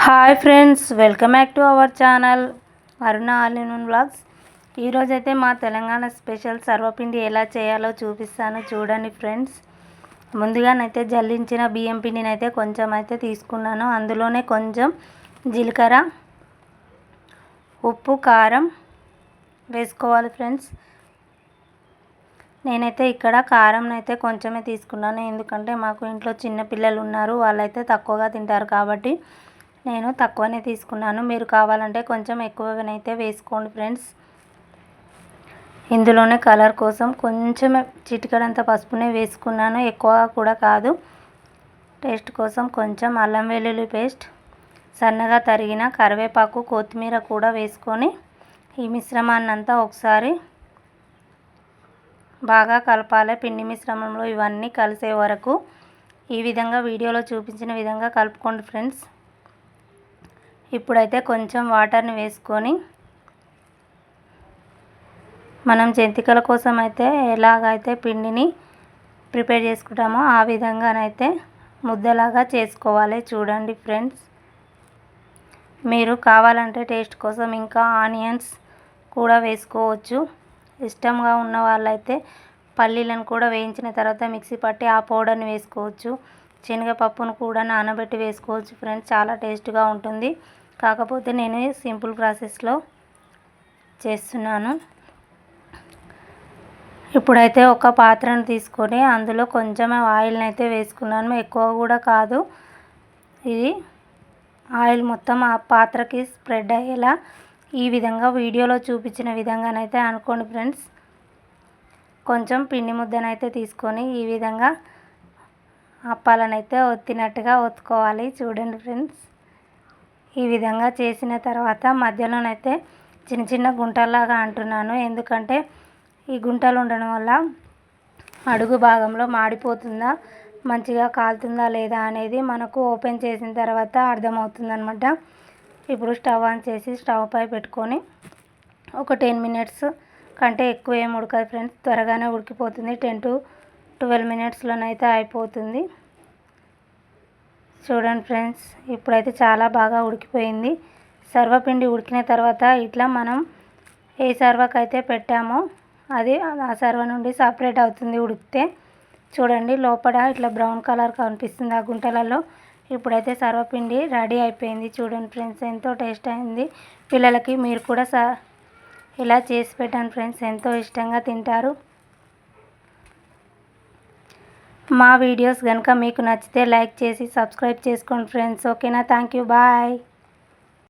Hi friends welcome back to our channel Aruna ఆలినూన్ blogs. ఈరోజైతే మా Telangana special సర్వపిండి ఎలా చేయాలో చూపిస్తాను చూడండి ఫ్రెండ్స్. ముందుగానైతే జల్లించిన బియ్యం పిండిని అయితే కొంచెం అయితే తీసుకున్నాను. అందులోనే కొంచెం జీలకర్ర ఉప్పు కారం వేసుకోవాలి ఫ్రెండ్స్. నేనైతే ఇక్కడ కారం అయితే కొంచెమే తీసుకున్నాను. ఎందుకంటే మాకు ఇంట్లో చిన్న పిల్లలు ఉన్నారు వాళ్ళైతే తక్కువగా తింటారు కాబట్టి నేను తక్కువనే తీసుకున్నాను. మీరు కావాలంటే కొంచెం ఎక్కువగానైతే వేసుకోండి ఫ్రెండ్స్. ఇందులోనే కలర్ కోసం కొంచెం చిటికడంత పసుపునే వేసుకున్నాను. ఎక్కువ కూడా కాదు. టేస్ట్ కోసం కొంచెం అల్లం వెల్లుల్లి పేస్ట్ సన్నగా తరిగిన కరివేపాకు కొత్తిమీర కూడా వేసుకొని ఈ మిశ్రమాన్నంతా ఒకసారి బాగా కలపాలి. పిండి మిశ్రమంలో ఇవన్నీ కలిసే వరకు ఈ విధంగా వీడియోలో చూపించిన విధంగా కలుపుకోండి ఫ్రెండ్స్. ఇప్పుడైతే కొంచెం వాటర్ని వేసుకొని మనం జంతికల కోసం అయితే ఎలాగైతే పిండిని ప్రిపేర్ చేసుకుంటామో ఆ విధంగానైతే ముద్దలాగా చేసుకోవాలి. చూడండి ఫ్రెండ్స్ మీరు కావాలంటే టేస్ట్ కోసం ఇంకా ఆనియన్స్ కూడా వేసుకోవచ్చు. ఇష్టంగా ఉన్న వాళ్ళైతే పల్లీలను కూడా వేయించిన తర్వాత మిక్సీ పట్టి ఆ పౌడర్ని వేసుకోవచ్చు. శనగపప్పును కూడా నానబెట్టి వేసుకోవచ్చు ఫ్రెండ్స్. చాలా టేస్ట్గా ఉంటుంది. కాకపోతే నేను సింపుల్ ప్రాసెస్లో చేస్తున్నాను. ఇప్పుడైతే ఒక పాత్రను తీసుకొని అందులో కొంచెం ఆయిల్ని అయితే వేసుకున్నాను. ఎక్కువ కూడా కాదు. ఇది ఆయిల్ మొత్తం ఆ పాత్రకి స్ప్రెడ్ అయ్యేలా ఈ విధంగా వీడియోలో చూపించిన విధంగానైతే అనుకోండి ఫ్రెండ్స్. కొంచెం పిండి ముద్దనైతే తీసుకొని ఈ విధంగా అప్పాలనైతే ఒత్తినట్టుగా ఒత్తుకోవాలి. చూడండి ఫ్రెండ్స్. ఈ విధంగా చేసిన తర్వాత మధ్యలోనైతే చిన్న చిన్న గుంటల్లాగా అంటున్నాను. ఎందుకంటే ఈ గుంటలు ఉండడం వల్ల అడుగు భాగంలో మాడిపోతుందా మంచిగా కాలుతుందా లేదా అనేది మనకు ఓపెన్ చేసిన తర్వాత అర్థమవుతుంది అనమాట ఇప్పుడు స్టవ్ ఆన్ చేసి స్టవ్ పై పెట్టుకొని ఒక టెన్ మినిట్స్ కంటే ఎక్కువ ఏం ఉడకదు ఫ్రెండ్స్. త్వరగానే ఉడికిపోతుంది. టెన్ టు ట్వెల్వ్ మినిట్స్లోనైతే అయిపోతుంది. చూడండి ఫ్రెండ్స్ ఇప్పుడైతే చాలా బాగా ఉడికిపోయింది. సర్వపిండి ఉడికిన తర్వాత ఇట్లా మనం ఏ సర్వకైతే పెట్టామో అది ఆ సర్వ నుండి సపరేట్ అవుతుంది ఉడికితే. చూడండి లోపల ఇట్లా బ్రౌన్ కలర్ కనిపిస్తుంది ఆ గుంటలలో. ఇప్పుడైతే సర్వపిండి రెడీ అయిపోయింది. చూడండి ఫ్రెండ్స్ ఎంతో టేస్ట్ అయింది. పిల్లలకి మీరు కూడా స ఇలా చేసి పెట్టండి ఫ్రెండ్స్ ఎంతో ఇష్టంగా తింటారు. మా వీడియోస్ కనుక మీకు నచ్చితే లైక్ చేసి సబ్స్క్రైబ్ చేసుకోండి ఫ్రెండ్స్. ఓకేనా? Thank you. బాయ్.